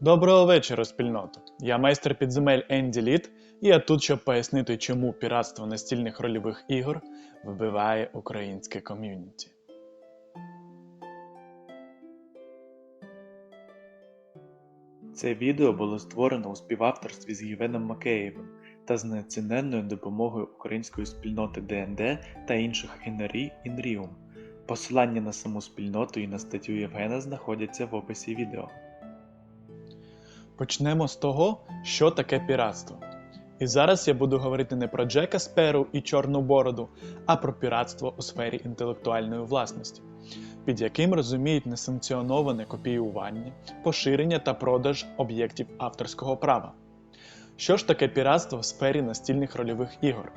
Доброго вечора, спільнота! Я майстер підземель Енді Літ, і я тут, щоб пояснити, чому піратство настільних рольових ігор вбиває українське ком'юніті. Це відео було створено у співавторстві з Євеном Макеєвим та з неоціненною допомогою української спільноти ДНД та інших НРІ Інріум. Посилання на саму спільноту і на статтю Євгена знаходяться в описі відео. Почнемо з того, що таке піратство. І зараз я буду говорити не про Джека Сперу і Чорну Бороду, а про піратство у сфері інтелектуальної власності, під яким розуміють несанкціоноване копіювання, поширення та продаж об'єктів авторського права. Що ж таке піратство в сфері настільних рольових ігор?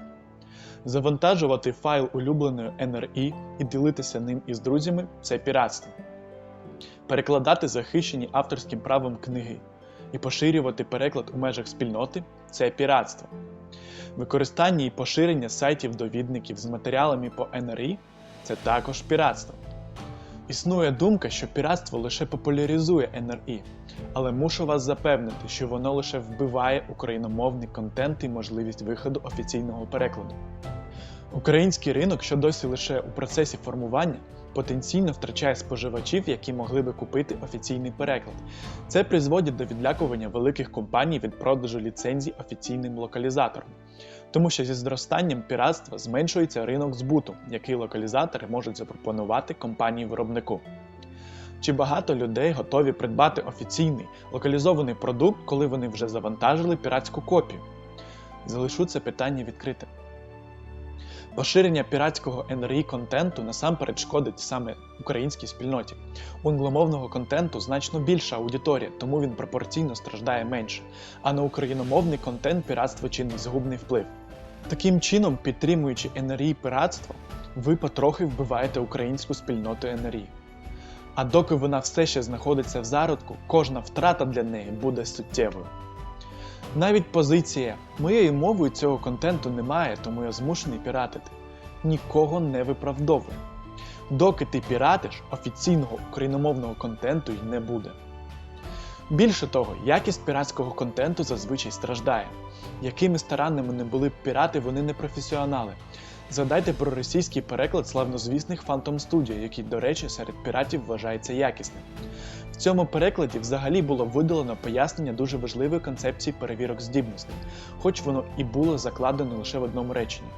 Завантажувати файл улюбленої NRI і ділитися ним із друзями це піратство. Перекладати захищені авторським правом книги і поширювати переклад у межах спільноти це піратство. Використання і поширення сайтів довідників з матеріалами по NRI це також піратство. Існує думка, що піратство лише популяризує NRI, але мушу вас запевнити, що воно лише вбиває україномовний контент і можливість виходу офіційного перекладу. Український ринок, що досі лише у процесі формування, потенційно втрачає споживачів, які могли би купити офіційний переклад. Це призводить до відлякування великих компаній від продажу ліцензій офіційним локалізаторам. Тому що зі зростанням піратства зменшується ринок збуту, який локалізатори можуть запропонувати компанії-виробнику. Чи багато людей готові придбати офіційний локалізований продукт, коли вони вже завантажили піратську копію? Залишу це питання відкритим. Поширення піратського NRI контенту насамперед шкодить саме українській спільноті. У англомовного контенту значно більша аудиторія, тому він пропорційно страждає менше, а на україномовний контент піратство чинить згубний вплив. Таким чином, підтримуючи NRI піратство, ви потрохи вбиваєте українську спільноту NRI. А доки вона все ще знаходиться в зародку, кожна втрата для неї буде суттєвою. Навіть позиція моєю мовою цього контенту немає, тому я змушений піратити. Нікого не виправдовує. Доки ти піратиш, офіційного україномовного контенту й не буде. Більше того, якість піратського контенту зазвичай страждає. Якими старанними не були б пірати, вони не професіонали. Згадайте про російський переклад славнозвісних Phantom Studio, який, до речі, серед піратів вважається якісним. Цьому перекладі взагалі було видалено пояснення дуже важливої концепції перевірок здібностей, хоч воно і було закладено лише в одному реченні.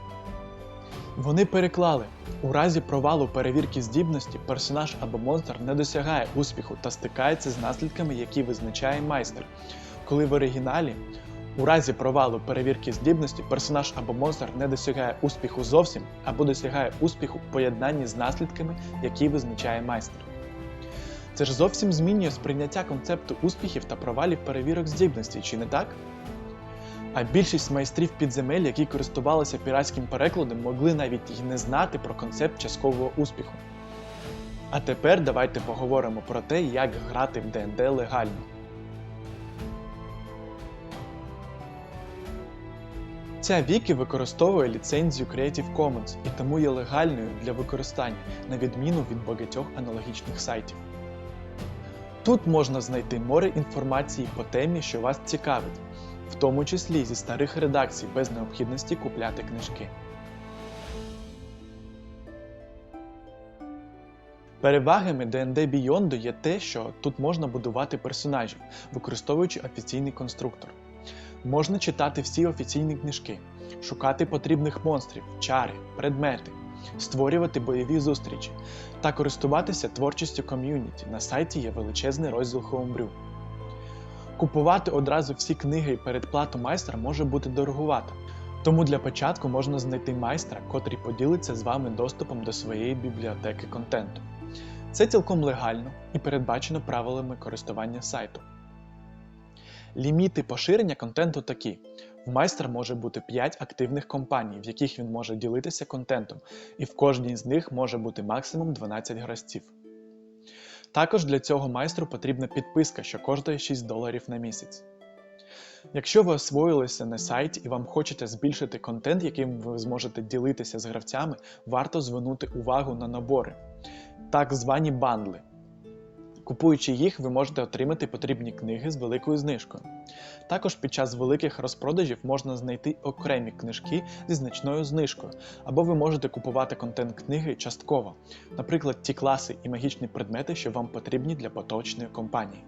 Вони переклали: у разі провалу перевірки здібності персонаж або монстр не досягає успіху та стикається з наслідками, які визначає майстер. Коли в оригіналі у разі провалу перевірки здібності персонаж або монстр не досягає успіху зовсім або досягає успіху в поєднанні з наслідками, які визначає майстер. Це ж зовсім змінює сприйняття концепту успіхів та провалів перевірок здібності, чи не так? А більшість майстрів підземель, які користувалися піратським перекладом, могли навіть і не знати про концепт часткового успіху. А тепер давайте поговоримо про те, як грати в ДНД легально. Ця віки використовує ліцензію Creative Commons і тому є легальною для використання, на відміну від багатьох аналогічних сайтів. Тут можна знайти море інформації по темі, що вас цікавить, в тому числі зі старих редакцій без необхідності купляти книжки. Перевагами D&D Beyond є те, що тут можна будувати персонажів, використовуючи офіційний конструктор. Можна читати всі офіційні книжки, шукати потрібних монстрів, чари, предмети, створювати бойові зустрічі та користуватися творчістю ком'юніті. На сайті є величезний розділ Homebrew. Купувати одразу всі книги і передплату майстра може бути дорогувато, тому для початку можна знайти майстра, котрий поділиться з вами доступом до своєї бібліотеки контенту. Це цілком легально і передбачено правилами користування сайту. Ліміти поширення контенту такі: в майстра може бути 5 активних компаній, в яких він може ділитися контентом, і в кожній з них може бути максимум 12 гравців. Також для цього майстру потрібна підписка, що коштує 6 доларів на місяць. Якщо ви освоїлися на сайті і вам хочеться збільшити контент, яким ви зможете ділитися з гравцями, варто звернути увагу на набори, так звані бандли. Купуючи їх, ви можете отримати потрібні книги з великою знижкою. Також під час великих розпродажів можна знайти окремі книжки зі значною знижкою, або ви можете купувати контент книги частково, наприклад, ті класи і магічні предмети, що вам потрібні для поточної компанії.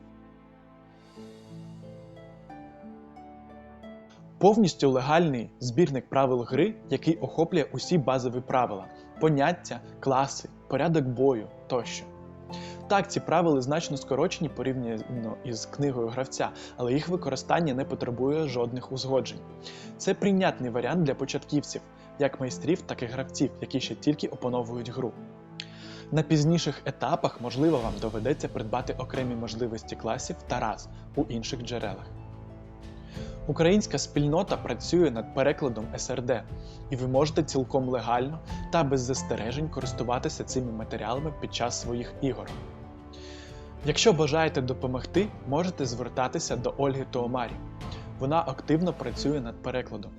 Повністю легальний збірник правил гри, який охоплює усі базові правила, поняття, класи, порядок бою тощо. Так, ці правила значно скорочені порівняно із книгою гравця, але їх використання не потребує жодних узгоджень. Це прийнятний варіант для початківців, як майстрів, так і гравців, які ще тільки опановують гру. На пізніших етапах, можливо, вам доведеться придбати окремі можливості класів та раз у інших джерелах. Українська спільнота працює над перекладом СРД, і ви можете цілком легально та без застережень користуватися цими матеріалами під час своїх ігор. Якщо бажаєте допомогти, можете звертатися до Ольги Тоомарі. Вона активно працює над перекладом.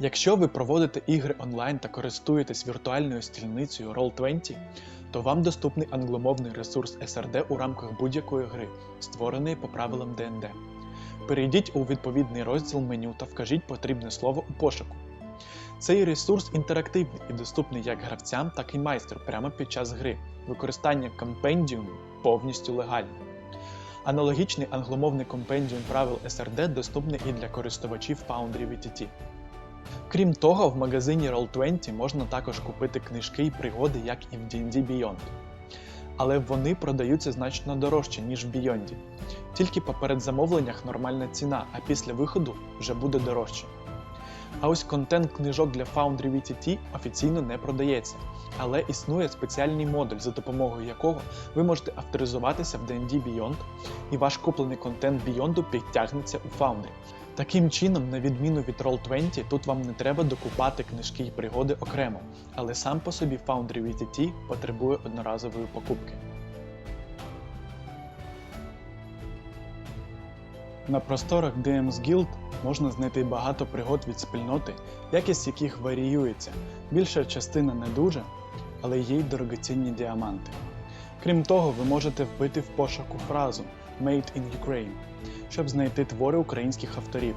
Якщо ви проводите ігри онлайн та користуєтесь віртуальною стільницею Roll20, то вам доступний англомовний ресурс SRD у рамках будь-якої гри, створеної по правилам ДНД. Перейдіть у відповідний розділ меню та вкажіть потрібне слово у пошуку. Цей ресурс інтерактивний і доступний як гравцям, так і майстру прямо під час гри. Використання компендіуму повністю легальне. Аналогічний англомовний компендіум правил SRD доступний і для користувачів Foundry VTT. Крім того, в магазині Roll20 можна також купити книжки і пригоди, як і в D&D Beyond. Але вони продаються значно дорожче, ніж в Beyond. Тільки по передзамовленнях нормальна ціна, а після виходу вже буде дорожче. А ось контент книжок для Foundry VTT офіційно не продається, але існує спеціальний модуль, за допомогою якого ви можете авторизуватися в D&D Beyond, і ваш куплений контент Beyond підтягнеться у Foundry. Таким чином, на відміну від Roll20, тут вам не треба докупати книжки і пригоди окремо, але сам по собі Foundry VTT потребує одноразової покупки. На просторах DM's Guild можна знайти багато пригод від спільноти, якість яких варіюється. Більша частина не дуже, але є й дорогоцінні діаманти. Крім того, ви можете вбити в пошуку фразу Made in Ukraine, щоб знайти твори українських авторів,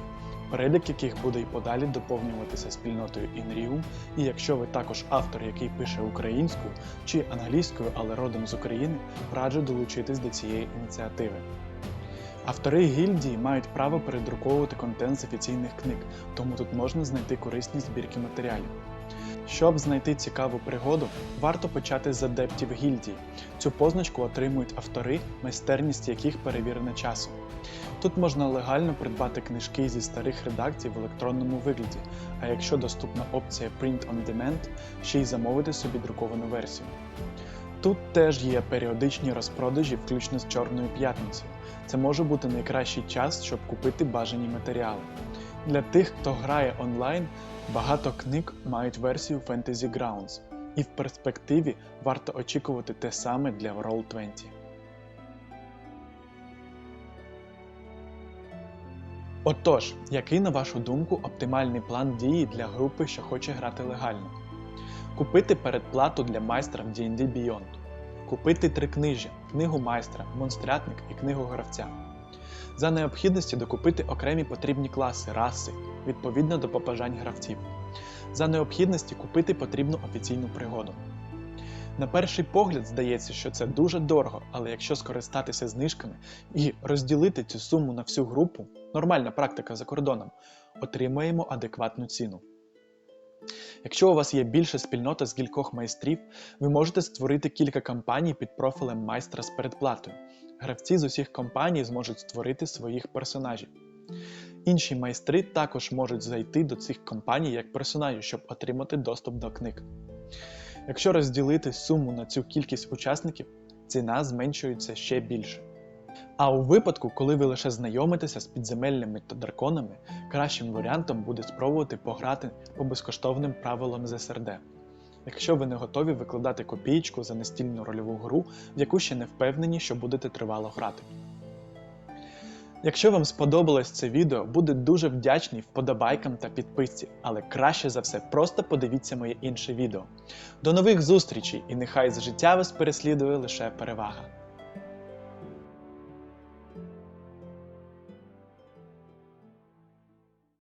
перелік яких буде й подалі доповнюватися спільнотою InRium, і якщо ви також автор, який пише українською чи англійською, але родом з України, раджу долучитись до цієї ініціативи. Автори гільдії мають право передруковувати контент з офіційних книг, тому тут можна знайти корисні збірки матеріалів. Щоб знайти цікаву пригоду, варто почати з адептів гільдії. Цю позначку отримують автори, майстерність яких перевірена часом. Тут можна легально придбати книжки зі старих редакцій в електронному вигляді, а якщо доступна опція Print on Demand, ще й замовити собі друковану версію. Тут теж є періодичні розпродажі, включно з Чорною п'ятницею. Це може бути найкращий час, щоб купити бажані матеріали. Для тих, хто грає онлайн, багато книг мають версію Fantasy Grounds, і в перспективі варто очікувати те саме для Roll20. Отож, який, на вашу думку, оптимальний план дії для групи, що хоче грати легально? Купити передплату для майстра в D&D Beyond. Купити три книжі: книгу майстра, монстрятник і книгу гравця. За необхідності докупити окремі потрібні класи, раси, відповідно до побажань гравців. За необхідності купити потрібну офіційну пригоду. На перший погляд здається, що це дуже дорого, але якщо скористатися знижками і розділити цю суму на всю групу, нормальна практика за кордоном, отримаємо адекватну ціну. Якщо у вас є більша спільнота з кількох майстрів, ви можете створити кілька кампаній під профілем майстра з передплатою. Гравці з усіх компаній зможуть створити своїх персонажів. Інші майстри також можуть зайти до цих компаній як персонажі, щоб отримати доступ до книг. Якщо розділити суму на цю кількість учасників, ціна зменшується ще більше. А у випадку, коли ви лише знайомитеся з підземеллями та драконами, кращим варіантом буде спробувати пограти по безкоштовним правилам з СРД. Якщо ви не готові викладати копієчку за настільну рольову гру, в яку ще не впевнені, що будете тривало грати. Якщо вам сподобалось це відео, буду дуже вдячний вподобайкам та підписці, але краще за все просто подивіться моє інше відео. До нових зустрічей і нехай з життя вас переслідує лише перевага.